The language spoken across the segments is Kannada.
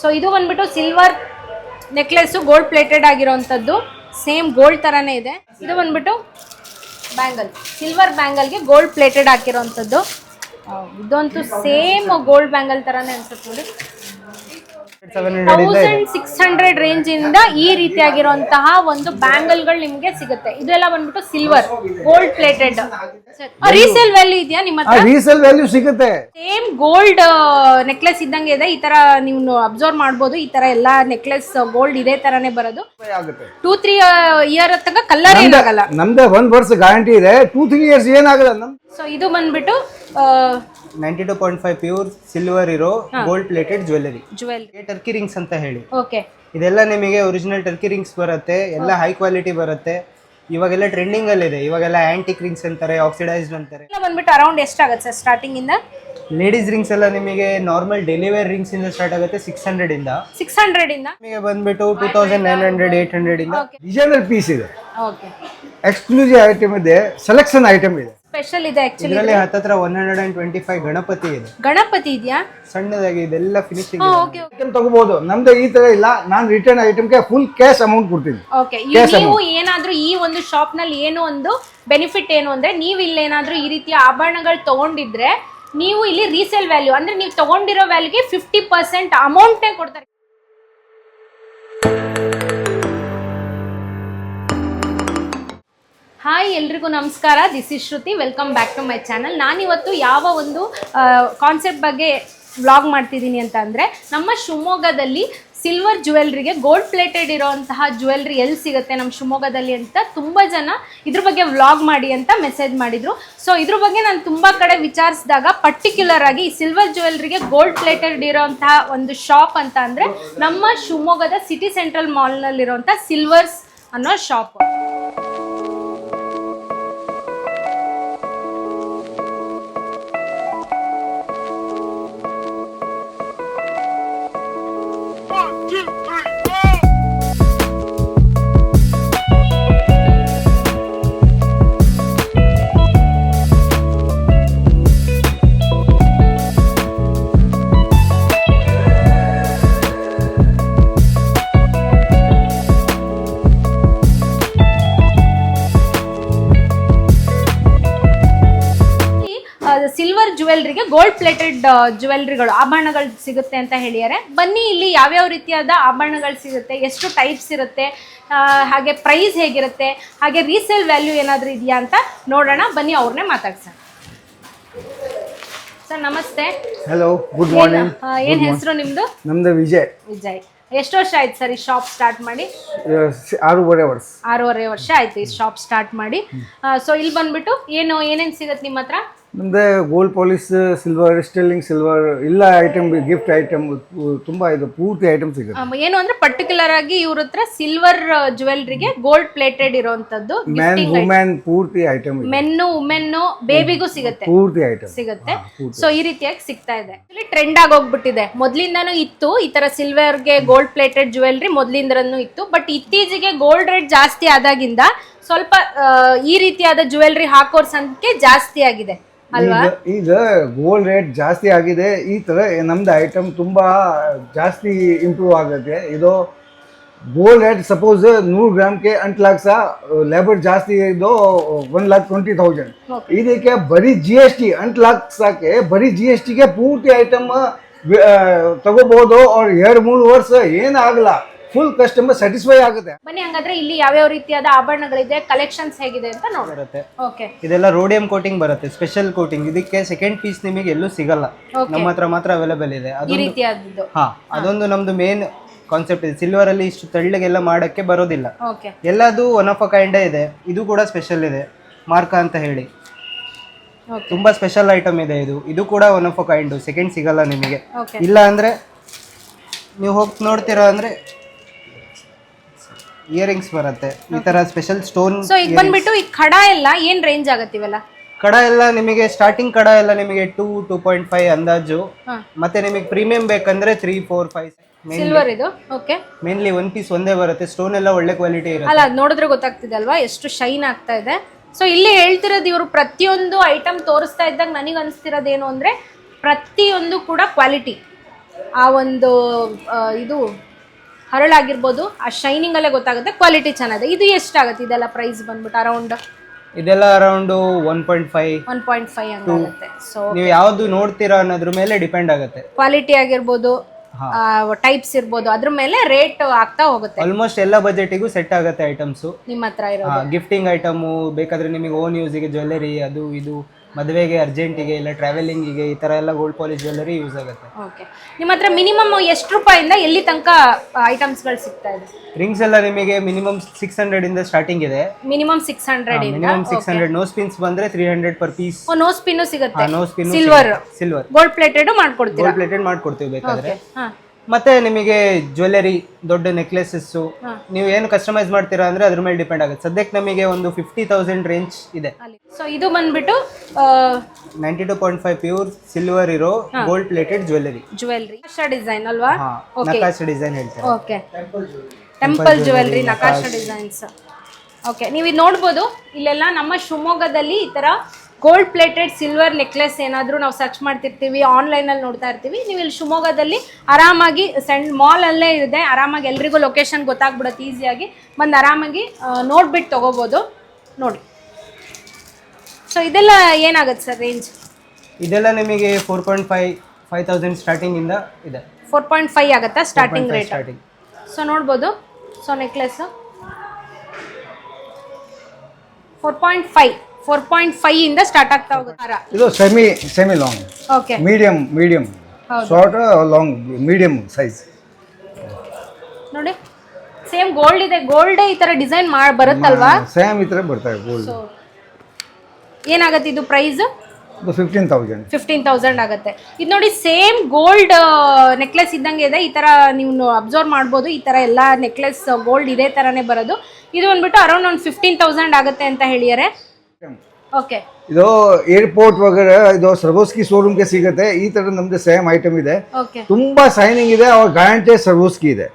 ಸೊ ಇದು ಬಂದ್ಬಿಟ್ಟು ಸಿಲ್ವರ್ ನೆಕ್ಲೆಸ್ ಗೋಲ್ಡ್ ಪ್ಲೇಟೆಡ್ ಆಗಿರೋವಂಥದ್ದು ಸೇಮ್ ಗೋಲ್ಡ್ ತರಾನೇ ಇದೆ. ಇದು ಬಂದ್ಬಿಟ್ಟು ಬ್ಯಾಂಗಲ್ ಸಿಲ್ವರ್ ಬ್ಯಾಂಗಲ್ಗೆ ಗೋಲ್ಡ್ ಪ್ಲೇಟೆಡ್ ಹಾಕಿರೋವಂಥದ್ದು ಇದಂತೂ ಸೇಮ್ ಗೋಲ್ಡ್ ಬ್ಯಾಂಗಲ್ ತರಾನೇ ಅನ್ಸುತ್ತೆ ನೋಡಿ ಸೆವೆನ್ ಹಂಡ್ರೆಡ್ ಇಂದ ಇದೆ ತೌಸಂಡ್ ಸಿಕ್ಸ್ ಹಂಡ್ರೆಡ್ ರೇಂಜ್ ಇಂದ ಈ ರೀತಿಯಾಗಿರುವಂತಹ ಒಂದು ಬ್ಯಾಂಗಲ್ಗಳು ನಿಮ್ಗೆ ಸಿಗುತ್ತೆ. ಇದೆಲ್ಲ ಬಂದ್ಬಿಟ್ಟು silver gold plated resale value ಇದೆಯಾ ನಿಮ್ಮ ಹತ್ರ? ರೀಸೇಲ್ ವ್ಯಾಲ್ಯೂ ಸಿಗುತ್ತೆ. ಸೇಮ್ ಗೋಲ್ಡ್ ನೆಕ್ಲೆಸ್ ಇದ್ದಂಗೆ ಇದೆ. ಈ ತರ ನೀವು ಅಬ್ಸರ್ವ್ ಮಾಡಬಹುದು ಈ ತರ ಎಲ್ಲಾ ನೆಕ್ಲೆಸ್ ಗೋಲ್ಡ್ ಇದೇ ತರಾನೇ ಬರೋದು. ಆಗುತ್ತೆ. ಟೂ ತ್ರೀ ಇಯರ್ ತನಕ ಕಲರ್ ಏನಾಗಲ್ಲ. ನಮ್ದೇ ಒಂದ್ ವರ್ಷ ಗ್ಯಾರಂಟಿ ಇದೆ. ಟೂ ತ್ರೀ ಇಯರ್ಸ್ ಏನಾಗಲ್ಲ ಸೊ ಇದು ಬಂದ್ಬಿಟ್ಟು ninety two point five pure silver ಇರೋ gold plated jewellery jewel Turkey rings ಅಂತ ಹೇಳಿ. ಓಕೆ ಇದೆಲ್ಲ ನಿಮಗೆ ಒರಿಜಿನಲ್ ಟರ್ಕಿ ರಿಂಗ್ಸ್ ಬರುತ್ತೆ ಎಲ್ಲ ಹೈ ಕ್ವಾಲಿಟಿ ಬರುತ್ತೆ. ಇವಾಗೆಲ್ಲ ಟ್ರೆಂಡಿಂಗ್ ಅಲ್ಲಿ ಇದೆ ಇವಾಗೆಲ್ಲ ಆಂಟಿಕ್ ರಿಂಗ್ಸ್ ಅಂತಾರೆ ಆಕ್ಸಿಡೈಸ್ಡ್ ಅಂತಾರೆ. ಬಂದ್ಬಿಟ್ಟು ಅರೌಂಡ್ ಎಷ್ಟಾಗುತ್ತೆ ಸರ್ ಸ್ಟಾರ್ಟಿಂಗ್ ಇಂದ? ಲೇಡೀಸ್ ರಿಂಗ್ಸ್ ಎಲ್ಲ ನಿಮಗೆ ನಾರ್ಮಲ್ ಡೆಲಿವರ್ ರಿಂಗ್ಸ್ ಇಂದ ಸ್ಟಾರ್ಟ್ ಆಗುತ್ತೆ ಸಿಕ್ಸ್ ಹಂಡ್ರೆಡ್ ಇಂದ. ಸಿಕ್ಸ್ ಹಂಡ್ರೆಡ್ ಇಂದ? ನಿಮಗೆ ಬಂದ್ಬಿಟ್ಟು two thousand nine hundred eight hundred ಇಂದ. ಡಿಸೈನರ್ ಪೀಸ್ ಇದೆ. ಓಕೆ ಎಕ್ಸ್ಕ್ಲೂಸಿವ್ ಐಟಮ್ ಇದೆ ಸೆಲೆಕ್ಷನ್ ಐಟಮ್ ಇದೆ. ಸ್ಪೆಷಲ್ ಇದೆ ಆಕ್ಚುಲಿ ಇದರಲ್ಲಿ ಹತ್ತತ್ರ one hundred and twenty five Ganapati ಇದೆ. ಗಣಪತಿ ಇದೆಯಾ? ಸಣ್ಣದಾಗಿ ಇದೆಲ್ಲ ಫಿನಿಶಿಂಗ್ ಓಕೆ ಐಟಮ್ ತಗೋಬಹುದು ನಮ್ದು ಈ ತರ ಇಲ್ಲ. ನಾನು ರಿಟರ್ನ್ ಐಟಮ್ಗೆ ಫುಲ್ ಕ್ಯಾಶ್ ಅಮೌಂಟ್ ಕೊಡ್ತೀನಿ. ಓಕೆ ನೀವು ಏನಾದ್ರೂ ಈ ಒಂದು ಶಾಪ್ನಲ್ಲಿ ಏನು ಒಂದು ಬೆನಿಫಿಟ್ ಏನು ಅಂದ್ರೆ ನೀವು ಇಲ್ಲಿ ಏನಾದ್ರೂ ಈ ರೀತಿಯ ಆಭರಣಗಳು ತಗೊಂಡಿದ್ರೆ ನೀವು ಇಲ್ಲಿ ರೀಸೇಲ್ ವ್ಯಾಲ್ಯೂ ಅಂದ್ರೆ ನೀವು ತಗೊಂಡಿರೋ ವ್ಯಾಲ್ಯೂಗೆ ಫಿಫ್ಟಿ ಪರ್ಸೆಂಟ್ ಅಮೌಂಟೇ ಕೊಡ್ತಾರೆ. ಹಾಯ್ ಎಲ್ರಿಗೂ ನಮಸ್ಕಾರ. This is Shruti welcome back to my channel ನಾನಿವತ್ತು ಯಾವ ಒಂದು ಕಾನ್ಸೆಪ್ಟ್ ಬಗ್ಗೆ ವ್ಲಾಗ್ ಮಾಡ್ತಿದ್ದೀನಿ ಅಂತ ಅಂದರೆ, ನಮ್ಮ ಶಿವಮೊಗ್ಗದಲ್ಲಿ ಸಿಲ್ವರ್ ಜ್ಯುವೆಲ್ರಿಗೆ ಗೋಲ್ಡ್ ಪ್ಲೇಟೆಡ್ ಇರೋಂತಹ ಜ್ಯುವೆಲ್ರಿ ಎಲ್ಲಿ ಸಿಗುತ್ತೆ ನಮ್ಮ ಶಿವಮೊಗ್ಗದಲ್ಲಿ ಅಂತ ತುಂಬ ಜನ ಇದ್ರ ಬಗ್ಗೆ ವ್ಲಾಗ್ ಮಾಡಿ ಅಂತ ಮೆಸೇಜ್ ಮಾಡಿದರು. ಸೊ ಇದ್ರ ಬಗ್ಗೆ ನಾನು ತುಂಬ ಕಡೆ ವಿಚಾರಿಸಿದಾಗ ಪರ್ಟಿಕ್ಯುಲರ್ ಆಗಿ ಈ ಸಿಲ್ವರ್ ಜ್ಯುವೆಲ್ರಿಗೆ ಗೋಲ್ಡ್ ಪ್ಲೇಟೆಡ್ ಇರೋಂತಹ ಒಂದು ಶಾಪ್ ಅಂತ ಅಂದರೆ ನಮ್ಮ ಶಿವಮೊಗ್ಗದ ಸಿಟಿ ಸೆಂಟ್ರಲ್ ಮಾಲ್ನಲ್ಲಿರುವಂಥ ಸಿಲ್ವರ್ಸ್ ಅನ್ನೋ ಶಾಪ್ ಜ್ಯುವೆಲ್ರಿಗೆ ಗೋಲ್ಡ್ ಪ್ಲೇಟೆಡ್ ಜ್ಯುವೆಲ್ರಿಗಳು ಆಭರಣಗಳು ಸಿಗುತ್ತೆ ಅಂತ ಹೇಳಿದ್ದಾರೆ. ಬನ್ನಿ ಇಲ್ಲಿ ಯಾವ್ಯಾವ ರೀತಿಯಾದ ಆಭರಣಗಳು ಸಿಗುತ್ತೆ ಎಷ್ಟು ಟೈಪ್ಸ್ ಇರುತ್ತೆ ಹಾಗೆ ಪ್ರೈಸ್ ಹೇಗಿರುತ್ತೆ ಹಾಗೆ ರೀಸೇಲ್ ವ್ಯಾಲ್ಯೂ ಏನಾದರೂ ಇದೆಯಾ ಅಂತ ನೋಡೋಣ. ಬನ್ನಿ ಅವ್ರನ್ನೇ ಮಾತಾಡ್ಸೋಣ. ಸರ್ ನಮಸ್ತೆ. ಹಲೋ ಗುಡ್ ಏನ್ ಮಾರ್ನಿಂಗ್ ಏನ್ ಹೆಸರು ನಿಮ್ದು? ನಮ್ದು ವಿಜಯ್. ವಿಜಯ್. ಎಷ್ಟು ವರ್ಷ ಆಯ್ತು ಸರ್ ಈ ಶಾಪ್ ಸ್ಟಾರ್ಟ್ ಮಾಡಿ? ಆರೂವರೆ ವರ್ಷ. ಆರೂವರೆ ವರ್ಷ ಆಯ್ತು ಈ ಶಾಪ್ ಸ್ಟಾರ್ಟ್ ಮಾಡಿ. ಸೊ ಇಲ್ಲಿ ಬಂದ್ಬಿಟ್ಟು ಏನು ಏನೇನು ಸಿಗುತ್ತೆ ನಿಮ್ಮ ಹತ್ರ? ನಮ್ದು gold polish silver sterling silver ಇಲ್ಲ ಐಟಮ್ ಗಿಫ್ಟ್ ಐಟಮ್ ತುಂಬಾ ಇದು ಪೂರ್ತಿ ಐಟಮ್ ಸಿಗುತ್ತೆ. ಏನು ಅಂದ್ರೆ ಪರ್ಟಿಕ್ಯುಲರ್ ಆಗಿ ಇವ್ರ ಹತ್ರ ಸಿಲ್ವರ್ ಜುವೆಲ್ರಿಗೆ ಗೋಲ್ಡ್ ಪ್ಲೇಟೆಡ್ ಇರುವಂತದ್ದು ಮೆನ್ ವುಮೆನ್ ಪೂರ್ತಿ ಐಟಮ್ ಮೆನ್ನು ಉಮೆನ್ನು ಬೇಬಿಗೂ ಸಿಗುತ್ತೆ. ಪೂರ್ತಿ ಐಟಮ್ ಸಿಗುತ್ತೆ. ಸೊ ಈ ರೀತಿಯಾಗಿ ಸಿಗ್ತಾ ಇದೆ. ಟ್ರೆಂಡ್ ಆಗಿ ಹೋಗ್ಬಿಟ್ಟಿದೆ. ಮೊದ್ಲಿಂದಾನು ಇತ್ತು ಈ ತರ ಸಿಲ್ವರ್ಗೆ ಗೋಲ್ಡ್ ಪ್ಲೇಟೆಡ್ ಜುವೆಲ್ರಿ ಮೊದ್ಲಿಂದನೂ ಇತ್ತು. ಬಟ್ ಇತ್ತೀಚೆಗೆ ಗೋಲ್ಡ್ ರೇಟ್ ಜಾಸ್ತಿ ಆದಾಗಿಂದ ಸ್ವಲ್ಪ ಈ ರೀತಿಯಾದ ಜುವೆಲ್ರಿ ಹಾಕೋರ್ ಸಂಖ್ಯೆ ಜಾಸ್ತಿ ಆಗಿದೆ. ಅಲ್ವಾ? ಈಗ ಗೋಲ್ಡ್ ರೇಟ್ ಜಾಸ್ತಿ ಆಗಿದೆ. ಈ ತರ ನಮ್ದು ಐಟಮ್ ತುಂಬಾ ಜಾಸ್ತಿ ಇಂಪ್ರೂವ್ ಆಗುತ್ತೆ. ಇದು ಗೋಲ್ಡ್ ರೇಟ್ ಸಪೋಸ್ ನೂರು ಗ್ರಾಮ್ಗೆ ಎಂಟು ಲಕ್ಷ ಲೇಬರ್ ಜಾಸ್ತಿ ಇದು ಒನ್ ಲ್ಯಾಕ್ ಟ್ವೆಂಟಿ ತೌಸಂಡ್ ಇದಕ್ಕೆ ಬರೀ ಜಿ ಎಸ್ ಟಿ ಎಂಟು ಲಕ್ಷಕ್ಕೆ ಬರೀ ಜಿ ಎಸ್ ಟಿಗೆ ಪೂರ್ತಿ ಐಟಮ್ ತಗೋಬಹುದು ಅವ್ರು ಎರಡು ಮೂರು ವರ್ಷ ಏನಾಗಲ್ಲ ಫುಲ್ ಕಸ್ಟಮರ್ ಸ್ಯಾಟಿಸ್ಫೈ ಆಗುತ್ತೆ. ಬನ್ನಿ ಹಂಗಾದ್ರೆ ಇಲ್ಲಿ ಯಾವ್ಯಾವ ರೀತಿಯಾದ ಆಭರಣಗಳಿದೆ ಕಲೆಕ್ಷನ್ಸ್ ಹೇಗಿದೆ ಅಂತ ನೋಡೋಣ. ಬರುತ್ತೆ. ಓಕೆ ಇದೆಲ್ಲ ರೋಡಿಯಂ ಕೋಟಿಂಗ್ ಬರುತ್ತೆ ಸ್ಪೆಷಲ್ ಕೋಟಿಂಗ್ ಇದಕ್ಕೆ ಸೆಕೆಂಡ್ ಪೀಸ್ ನಿಮಗೆ ಎಲ್ಲೂ ಸಿಗಲ್ಲ. Okay. ನಮ್ಮ ಹತ್ರ ಮಾತ್ರ ಅವೈಲೇಬಲ್ ಇದೆ. ಈ ಅದೊಂದು ರೀತಿಯಾದದ್ದು. ಹಾ ಅದೊಂದು ನಮ್ದು ಮೇನ್ ಕಾನ್ಸೆಪ್ಟ್ ಇದೆ. ಸಿಲ್ವರ್ ಅಲ್ಲಿ ಇಷ್ಟು ತೆಳ್ಳಗೆಲ್ಲ ಮಾಡಕ್ಕೆ ಬರೋದಿಲ್ಲ. ಓಕೆ ಎಲ್ಲದು ಒನ್ ಆಫ್ ಅ ಕೈಂಡೇ ಇದೆ. ಇದು ಕೂಡ ಸ್ಪೆಷಲ್ ಇದೆ. ಮಾರ್ಕ ಅಂತ ಹೇಳಿ. ಓಕೆ ತುಂಬಾ ಸ್ಪೆಷಲ್ ಐಟಮ್ ಇದೆ ಇದು. ಇದು ಕೂಡ one of a kind second ಸಿಗಲ್ಲ ನಿಮಗೆ. ಓಕೆ ಇಲ್ಲ ಅಂದ್ರೆ ನೀವು ಹೋಗಿ ನೋಡ್ತೀರಾ ಅಂದ್ರೆ ಇಯರಿಂಗ್ಸ್ ಬರುತ್ತೆ ಈ ತರ ಸ್ಪೆಷಲ್ ಸ್ಟೋನ್ ಸೊ ಈಗ ಬಂದ್ಬಿಟ್ಟು ಈ ಕಡ ಎಲ್ಲ ಏನ್ ರೇಂಜ್ ಆಗತ್ತೆ ಇವೆಲ್ಲ? ಕಡ ಎಲ್ಲ ನಿಮಗೆ ಸ್ಟಾರ್ಟಿಂಗ್ ಕಡ ಎಲ್ಲ ನಿಮಗೆ ಟೂ ಟೂ ಪಾಯಿಂಟ್ ಫೈವ್ ಅಂದಾಜು. ಮತ್ತೆ ನಿಮಗೆ ಪ್ರೀಮಿಯಂ ಬೇಕಂದ್ರೆ ತ್ರೀ ಫೋರ್ ಫೈವ್ ಸಿಲ್ವರ್ ಇದು? ಓಕೆ ಮೇನ್ಲಿ ಒನ್ ಪೀಸ್ ಒಂದೇ ಬರುತ್ತೆ ಸ್ಟೋನ್ ಎಲ್ಲ ಒಳ್ಳೆ ಕ್ವಾಲಿಟಿ ಇರುತ್ತೆ. ಅಲ್ಲ ಅದ್ ನೋಡಿದ್ರೆ ಗೊತ್ತಾಗ್ತಿದೆ ಅಲ್ವಾ? ಎಷ್ಟು ಶೈನ್ ಆಗ್ತಾ ಇದೆ. ಸೊ ಇಲ್ಲಿ ಹೇಳ್ತಿರೋದು ಇವರು ಪ್ರತಿಯೊಂದು ಐಟಮ್ ತೋರಿಸ್ತಾ ಇದ್ದಾಗ ನನಗೆ ಏನು ಅಂದ್ರೆ ಪ್ರತಿಯೊಂದು ಕೂಡ ಕ್ವಾಲಿಟಿ ಆ ಒಂದು ಆ, ಇದು ಹರಳಾಗಿರ್ಬೋದು ಆ ಶೈನಿಂಗ್ ಅಲ್ಲೇ ಗೊತ್ತಾಗುತ್ತೆ ಕ್ವಾಲಿಟಿ ಚೆನ್ನಾಗಿದೆ. ಇದು ಎಷ್ಟಾಗುತ್ತೆ ಇದೆಲ್ಲ ಪ್ರೈಸ್ ಬಂದ್ಬಿಟ್ಟು ಅರೌಂಡ್ ಇದೆಲ್ಲ around one point five one point five ಹಂಗಾಗುತ್ತೆ so ನೀವು ಯಾವ್ದು ನೋಡ್ತೀರಾ ಅನ್ನೋದ್ರ ಮೇಲೆ ಡಿಪೆಂಡ್ ಆಗುತ್ತೆ. ಕ್ವಾಲಿಟಿ ಆಗಿರ್ಬೋದು ಟೈಪ್ಸ್ ಇರ್ಬೋದು ಅದ್ರ ಮೇಲೆ ರೇಟ್ ಆಗ್ತಾ ಹೋಗುತ್ತೆ. ಆಲ್ಮೋಸ್ಟ್ ಎಲ್ಲ ಬಜೆಟಿಗೂ ಸೆಟ್ ಆಗುತ್ತೆ ಐಟಮ್ಸ್ ನಿಮ್ಮ ಹತ್ರ ಇರೋ ಗಿಫ್ಟಿಂಗ್ ಐಟಮ್ ಬೇಕಾದ್ರೆ ನಿಮಗೆ ಓನ್ ಯೂಸಿಗೆ ಜ್ಯುವೆಲ್ಲರಿ ಅದು ಇದು ಮದುವೆಗೆ ಅರ್ಜೆಂಟಿಗೆ ಇಲ್ಲ ಟ್ರಾವೆಲಿಂಗಿಗೆ ಈ ಥರ ಎಲ್ಲ ಗೋಲ್ಡ್ ಪಾಲಿಶ್ ಜ್ಯುವೆಲ್ಲರಿ ಯೂಸ್ ಆಗುತ್ತೆ. ಓಕೆ ನಿಮ್ಮ ಹತ್ರ ಮಿನಿಮಮ್ ಎಷ್ಟು ರೂಪಾಯಿಂದ ಎಲ್ಲಿ ತನಕ ಐಟಮ್ಸ್ಗಳು ಸಿಗ್ತಾ ಇದೆ? ರಿಂಗ್ಸ್ ಎಲ್ಲ ನಿಮಗೆ ಮಿನಿಮಮ್ ಸಿಕ್ಸ್ ಹಂಡ್ರೆಡ್ ಇಂದ ಸ್ಟಾರ್ಟಿಂಗ್ ಇದೆ. Minimum six hundred minimum six hundred no spins ಬಂದ್ರೆ three hundred per piece no spin ಸಿಗುತ್ತೆ? No spin silver silver gold plated ಮಾಡ್ಕೊಡ್ತೀವಿ ಗೋಲ್ಡ್ ಪ್ಲೇಟೆಡ್ ಮಾಡ್ಕೊಡ್ತೀವಿ ಬೇಕಾದ್ರೆ. ಮತ್ತೆ ನಿಮಗೆ ಜ್ಯುವೆಲ್ಲರಿ ದೊಡ್ಡ ನೆಕ್ಲೆಸಸ್ಸು ನೀವು ಏನು ಕಸ್ಟಮೈಸ್ ಮಾಡ್ತೀರಾ ಅಂದ್ರೆ ಅದ್ರ ಮೇಲೆ ಡಿಪೆಂಡ್ ಆಗುತ್ತೆ. ಸದ್ಯಕ್ಕೆ ನಮಗೆ ಒಂದು ಫಿಫ್ಟಿ ತೌಸಂಡ್ ರೇಂಜ್ ಇದೆ. ಸೊ ಇದು ಬಂದ್ಬಿಟ್ಟು ninety two point five pure silver ಇರೋ gold plated jewellery jewellery design ಅಲ್ವಾ? ನಕಾಶ ಓಕೆ ನಕಾಶೆ ಡಿಸೈನ್ ಹೇಳ್ತಾರೆ. ಓಕೆ ಟೆಂಪಲ್ ಜ್ಯುವೆಲ್ಲರಿ ನಕಾಶ ಡಿಸೈನ್ಸ್ ಓಕೆ ನೀವು ಇದು ನೋಡ್ಬೋದು ಇಲ್ಲೆಲ್ಲ ನಮ್ಮ ಶಿವಮೊಗ್ಗದಲ್ಲಿ ಈ ಥರ ಗೋಲ್ಡ್ ಪ್ಲೇಟೆಡ್ ಸಿಲ್ವರ್ ನೆಕ್ಲೆಸ್ ಏನಾದರೂ ನಾವು ಸರ್ಚ್ ಮಾಡ್ತಿರ್ತೀವಿ ಆನ್ಲೈನಲ್ಲಿ ನೋಡ್ತಾ ಇರ್ತೀವಿ. ನೀವು ಇಲ್ಲಿ ಶಿವಮೊಗ್ಗದಲ್ಲಿ ಆರಾಮಾಗಿ ಸಣ್ಣ ಮಾಲಲ್ಲೇ ಇದೆ. ಆರಾಮಾಗಿ ಎಲ್ರಿಗೂ ಲೊಕೇಶನ್ ಗೊತ್ತಾಗ್ಬಿಡುತ್ತೆ ಈಸಿಯಾಗಿ ಬಂದು ಆರಾಮಾಗಿ ನೋಡ್ಬಿಟ್ಟು ತೊಗೋಬೋದು. ನೋಡಿ. ಸೊ ಇದೆಲ್ಲ ಏನಾಗುತ್ತೆ ಸರ್ ರೇಂಜ್ ಇದೆಲ್ಲ ನಿಮಗೆ four point five five thousand starting ಇಂದ ಇದೆ. ಫೋರ್ ಪಾಯಿಂಟ್ ಫೈವ್ ಆಗುತ್ತಾ? ಸ್ಟಾರ್ಟಿಂಗ್ ರೇಟ್ ಸ್ಟಾರ್ಟಿಂಗ್ ಸೊ ನೋಡ್ಬೋದು. So necklace four point five four point five ಇಂದ ಸ್ಟಾರ್ಟ್ ಆಗ್ತಾ ಹೋಗುತ್ತೆ. ಇದು semi semi long okay medium medium. Short long medium size ನೋಡಿ ಸೇಮ್ ಗೋಲ್ಡ್ ಇದೆ. ಗೋಲ್ಡ್ ಈ ತರ ಡಿಸೈನ್ ಮಾಡಿ ಬರುತ್ತಲ್ವಾ? ಸೇಮ್ ಈ ಬರ್ತಾ ಇದೆ ಗೋಲ್ಡ್ ಏನಾಗುತ್ತೆ ಇದು price fifteen thousand fifteen thousand ಆಗುತ್ತೆ. ಇದು ನೋಡಿ ಸೇಮ್ ಗೋಲ್ಡ್ ನೆಕ್ಲೆಸ್ ಇದ್ದಂಗೆ ಇದೆ. ಈ ತರ ನೀವು ಅಬ್ಸರ್ವ್ ಮಾಡ್ಬೋದು. ಈ ತರ ಎಲ್ಲ ನೆಕ್ಲೆಸ್ ಗೋಲ್ಡ್ ಇದೇ ತರನೇ ಬರೋದು. ಇದು ಬಂದ್ಬಿಟ್ಟು ಅರೌಂಡ್ ಒಂದು ಫಿಫ್ಟೀನ್ ತೌಸಂಡ್ ಆಗುತ್ತೆ ಅಂತ ಹೇಳಿದ್ದಾರೆ. ಓಕೆ ಇದು ಏರ್ಪೋರ್ಟ್ ವಗರ ಇದು ಸರ್ವೋಸ್ಕಿ ಶೋರೂಮ್ಗೆ ಸಿಗುತ್ತೆ. ಈ ತರ ನಮ್ದು ಸೇಮ್ ಐಟಮ್ ಇದೆ. ತುಂಬಾ ಶೈನಿಂಗ್ ಇದೆ ಅವ್ರ ಗ್ಯಾರಂಟಿ ಸರ್ವೋಸ್ಕಿ ಇದೆ.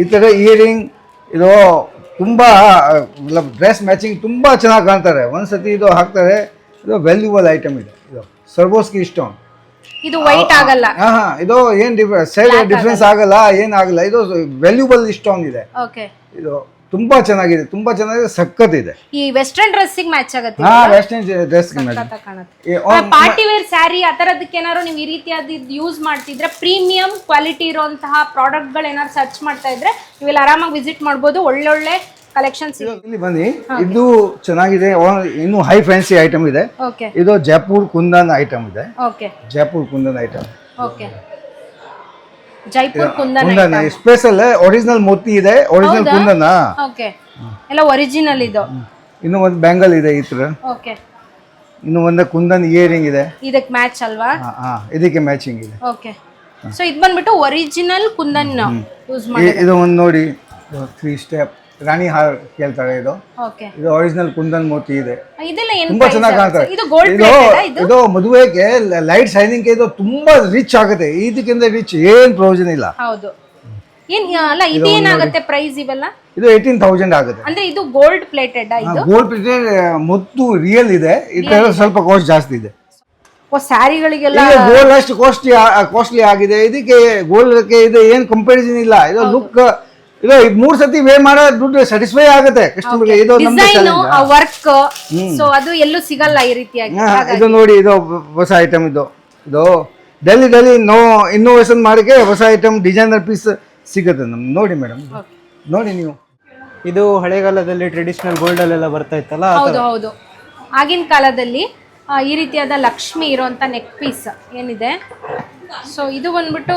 ಈ ತರ ಇಯರಿಂಗ್ ಇದು ತುಂಬಾ ಡ್ರೆಸ್ ಮ್ಯಾಚಿಂಗ್ ತುಂಬಾ ಚೆನ್ನಾಗಿ ಕಾಣ್ತಾರೆ. ಒಂದ್ಸತಿ ಇದು ಹಾಕ್ತಾರೆ ಇದು ವ್ಯಾಲ್ಯೂಬಲ್ ಐಟಮ್ ಇದೆ. ಇದು ಸರ್ವೋಸ್ಕಿ ಸ್ಟೋನ್ ಇದು ವೈಟ್ ಆಗಲ್ಲ. ಹಾ ಇದು ಏನ್ ಡಿಫ್ರೆನ್ಸ್ ಡಿಫ್ರೆನ್ಸ್ ಆಗಲ್ಲ. ಏನಾಗಲ್ಲ ಇದು ವ್ಯಾಲ್ಯೂಬಲ್ ಸ್ಟೋನ್ ಇದೆ. ಇದು ತುಂಬಾ ಚೆನ್ನಾಗಿದೆ ತುಂಬಾ ಚೆನ್ನಾಗಿದೆ ಸಖತ್ ಇದೆ. ಈ ವೆಸ್ಟರ್ನ್ ಡ್ರೆಸ್ಸಿಗೆ ಮ್ಯಾಚ್ ಆಗುತ್ತೆ ಹಾ ವೆಸ್ಟರ್ನ್ ಡ್ರೆಸ್ ಸಖತ್ತಾಗ್ ಕಾಣುತ್ತೆ. ಪಾರ್ಟಿ ವೇರ್ ಸ್ಯಾರಿ ಆ ತರದಕ್ಕೆ ಏನಾದ್ರು ನೀವು ಈ ರೀತಿಯಾದ ಯೂಸ್ ಮಾಡ್ತಿದ್ರೆ ಪ್ರೀಮಿಯಂ ಕ್ವಾಲಿಟಿ ಇರುವಂತಹ ಪ್ರಾಡಕ್ಟ್ಗಳು ಏನಾದ್ರು ಸರ್ಚ್ ಮಾಡ್ತಾ ಇದ್ರೆ ನೀವು ಇಲ್ಲಿ ಆರಾಮಾಗಿ ವಿಸಿಟ್ ಮಾಡ್ಬೋದು. ಒಳ್ಳೊಳ್ಳೆ ಕಲೆಕ್ಷನ್ಸ್ ಇಲ್ಲಿ ಬನ್ನಿ. ಇದು ಚೆನ್ನಾಗಿದೆ. ಇನ್ನು ಹೈ ಫ್ಯಾನ್ಸಿ ಐಟಮ್ ಇದೆ. ಓಕೆ. ಇದು ಜೈಪುರ್ ಕುಂದನ್ ಐಟಮ್ ಇದೆ. Okay. Jaipur kundan item okay. Jaipur kundan special original ಮೂರ್ತಿ ಇದೆ ಒರಿಜಿನಲ್ ಕುಂದನ? ಓಕೆ ಎಲ್ಲ ಒರಿಜಿನಲ್ ಇದು. ಇನ್ನು ಒಂದು ಬ್ಯಾಂಗಲ್ ಇದೆ ಈ ತರ ಓಕೆ ಇನ್ನು ಒಂದು ಕುಂದನ್ ಇಯರಿಂಗ್ ಇದೆ. ಇದಕ್ಕೆ ಮ್ಯಾಚ್ ಅಲ್ವಾ? ಇದಕ್ಕೆ ಮ್ಯಾಚಿಂಗ್ ಇದೆ. ಓಕೆ ಸೊ ಇದು ಬಂದ್ಬಿಟ್ಟು ಒರಿಜಿನಲ್ ಕುಂದನ್ ಯೂಸ್ ಮಾಡಿ ಇದು ಒಂದು ನೋಡಿ ತ್ರೀ ಸ್ಟೆಪ್ ರಾಣಿ ಹಾರ್ ಕೇಳ್ತಾರೆ ಇದು. ಇದು ಒರಿಜಿನಲ್ ಕುಂದನ್ ಮೋತಿ ಇದೆ. ತುಂಬಾ ಚೆನ್ನಾಗಿ ಕಾಣ್ತಾರೆ ಇದು ಇದು ಮದುವೆಗೆ ಲೈಟ್ ಶೈನಿಂಗ್ ಇದು ತುಂಬಾ ರಿಚ್ ಆಗುತ್ತೆ. ಇದಕ್ಕಿಂತ ರಿಚ್ ಏನ್ ಪ್ರಯೋಜನ ಇಲ್ಲ. ಹೌದು. ಏನ್ ಅಲ್ಲ ಇದು ಏನಾಗುತ್ತೆ ಪ್ರೈಸ್ ಇವೆಲ್ಲ? ಇದು ಏಯ್ಟೀನ್ ತೌಸಂಡ್ ಆಗುತ್ತೆ. ಅಂದ್ರೆ ಇದು ಗೋಲ್ಡ್ ಪ್ಲೇಟೆಡ್ ಗೋಲ್ಡ್ ಪ್ಲೇಟೆಡ್ ಮುತ್ತು ರಿಯಲ್ ಇದೆ. ಇದರ ಸ್ವಲ್ಪ ಕಾಸ್ಟ್ ಜಾಸ್ತಿ ಇದೆ. ಸ್ಯಾರಿಗಳಿಗೆಲ್ಲ ಗೋಲ್ಡ್ ಅಷ್ಟು ಕಾಸ್ಟ್ಲಿ ಕಾಸ್ಟ್ಲಿ ಆಗಿದೆ. ಇದಕ್ಕೆ ಗೋಲ್ಡ್ ಇದು ಏನ್ ಕಂಪ್ಯಾರಿಸನ್ ಇಲ್ಲ. ಇದು ಲುಕ್ ಇದು ಇದ್ ಮೂರ್ ಸತಿ ವೇ ಮಾಡೋ ದುಡ್ಡು ಸ್ಯಾಟಿಸ್ಫೈ ಆಗುತ್ತೆ. ಕಸ್ಟಮರ್ಗೆ ಇದು ಡಿಸೈನ್ ಆ ವರ್ಕ್ ಸೊ ಅದು ಎಲ್ಲೂ ಸಿಗಲ್ಲ ಈ ರೀತಿಯಾಗಿ. ಇದು ನೋಡಿ ಇದು ಹೊಸ ಐಟಮ್ ಇದು. ಇದು ಡೆಲ್ಲಿ ಡೆಲ್ಲಿ ನೋ ಇನ್ನೋವೇಷನ್ ಮಾಡಕ್ಕೆ ಹೊಸ ಐಟಮ್ ಡಿಸೈನರ್ ಪೀಸ್ ಸಿಗುತ್ತೆ ನಮ್ಗೆ ನೋಡಿ ಮೇಡಮ್ ನೋಡಿ ನೀವು. ಇದು ಹಳೆಗಾಲದಲ್ಲಿ ಟ್ರೆಡಿಷನಲ್ ಗೋಲ್ಡ್ ಅಲ್ಲೆಲ್ಲ ಬರ್ತಾ ಇತ್ತಲ್ಲ ಹೌದು ಹೌದು. ಆಗಿನ ಕಾಲದಲ್ಲಿ ಈ ರೀತಿಯಾದ ಲಕ್ಷ್ಮಿ ಇರುವಂತ ನೆಕ್ ಪೀಸ್ ಏನಿದೆ. ಸೊ ಇದು ಬಂದ್ಬಿಟ್ಟು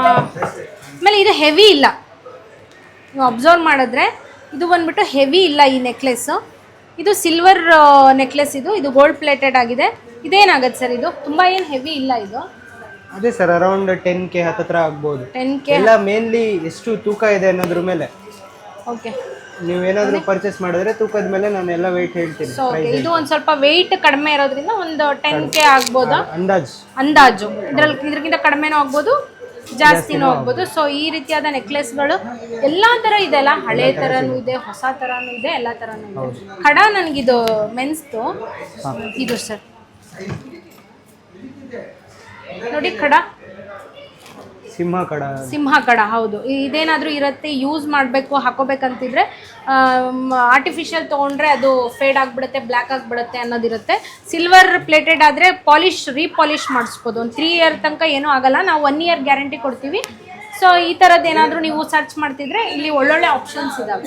ಆಮೇಲೆ ಇದು ಹೆವಿ ಇಲ್ಲ. ನೀವು ಅಬ್ಸರ್ವ್ ಮಾಡಿದ್ರೆ ಇದು ಬಂದ್ಬಿಟ್ಟು ಹೆವಿ ಇಲ್ಲ ಈ ನೆಕ್ಲೆಸ್ ಇದು ಸಿಲ್ವರ್ ನೆಕ್ಲೆಸ್ ಇದು. ಇದು ಗೋಲ್ಡ್ ಪ್ಲೇಟೆಡ್ ಆಗಿದೆ. ಇದೇನಾಗುತ್ತೆ ಸರ್ ಇದು? ತುಂಬ ಏನು ಹೆವಿ ಇಲ್ಲ ಇದು. ಅದೇ ಸರ್ ಅರೌಂಡ್ ಟೆನ್ ಕೆ ಹತ್ತತ್ರ ಆಗ್ಬೋದು. ಟೆನ್ ಕೆ ಎಲ್ಲ ಮೇನ್ಲಿ ಎಷ್ಟು ತೂಕ ಇದೆ ಅನ್ನೋದ್ರ ಮೇಲೆ. ಓಕೆ ನೀವು ಏನಾದರೂ ಪರ್ಚೇಸ್ ಮಾಡಿದ್ರೆ ತೂಕದ ಮೇಲೆ ನಾನು ಎಲ್ಲ ವೆಯ್ಟ್ ಹೇಳ್ತೀನಿ ಸೊ ಓಕೆ ಇದು ಒಂದು ಸ್ವಲ್ಪ ವೆಯ್ಟ್ ಕಡಿಮೆ ಇರೋದ್ರಿಂದ ಒಂದು ಟೆನ್ ಕೆ ಆಗ್ಬೋದು? ಅಂದಾಜು. ಅಂದಾಜು. ಇದ್ರಲ್ಲಿ ಇದ್ರಕ್ಕಿಂತ ಕಡಿಮೆನೂ ಆಗ್ಬೋದು ಜಾಸ್ತಿನೂ ಹೋಗ್ಬೋದು ಸೊ ಈ ರೀತಿಯಾದ ನೆಕ್ಲೆಸ್ಗಳು ಎಲ್ಲಾ ತರ ಇದೆ ಅಲ್ಲ? ಹಳೆ ತರನೂ ಇದೆ. ಹೊಸ ತರನೂ ಇದೆ ಎಲ್ಲಾ ತರನೂ ಇದೆ. ಕಡ ನನಗಿದು ಮೆನ್ಸ್ದು. ಇದು ಸರ್. ನೋಡಿ ಖಡ. ಸಿಂಹ ಕಡ ಸಿಂಹ ಕಡ ಹೌದು ಇದೇನಾದ್ರೂ ಇರುತ್ತೆ ಯೂಸ್ ಮಾಡಬೇಕು, ಹಾಕೋಬೇಕಂತಿದ್ರೆ ಆರ್ಟಿಫಿಷಿಯಲ್ ತೊಗೊಂಡ್ರೆ ಅದು ಫೇಡ್ ಆಗಿಬಿಡುತ್ತೆ ಬ್ಲ್ಯಾಕ್ ಆಗಿಬಿಡುತ್ತೆ ಅನ್ನೋದಿರುತ್ತೆ. ಸಿಲ್ವರ್ ಪ್ಲೇಟೆಡ್ ಆದರೆ ಪಾಲಿಶ್ ರೀಪಾಲಿಶ್ ಮಾಡಿಸ್ಬೋದು. ಒಂದು ತ್ರೀ ಇಯರ್ ತನಕ ಏನೂ ಆಗಲ್ಲ. ನಾವು ಒನ್ ಇಯರ್ ಗ್ಯಾರಂಟಿ ಕೊಡ್ತೀವಿ. ಸೊ ಈ ತರದ್ ಏನಾದ್ರು ನೀವು ಸರ್ಚ್ ಮಾಡ್ತಿದ್ರೆ ಇಲ್ಲಿ ಒಳ್ಳೊಳ್ಳೆ ಆಪ್ಷನ್ಸ್ ಇದಾವೆ.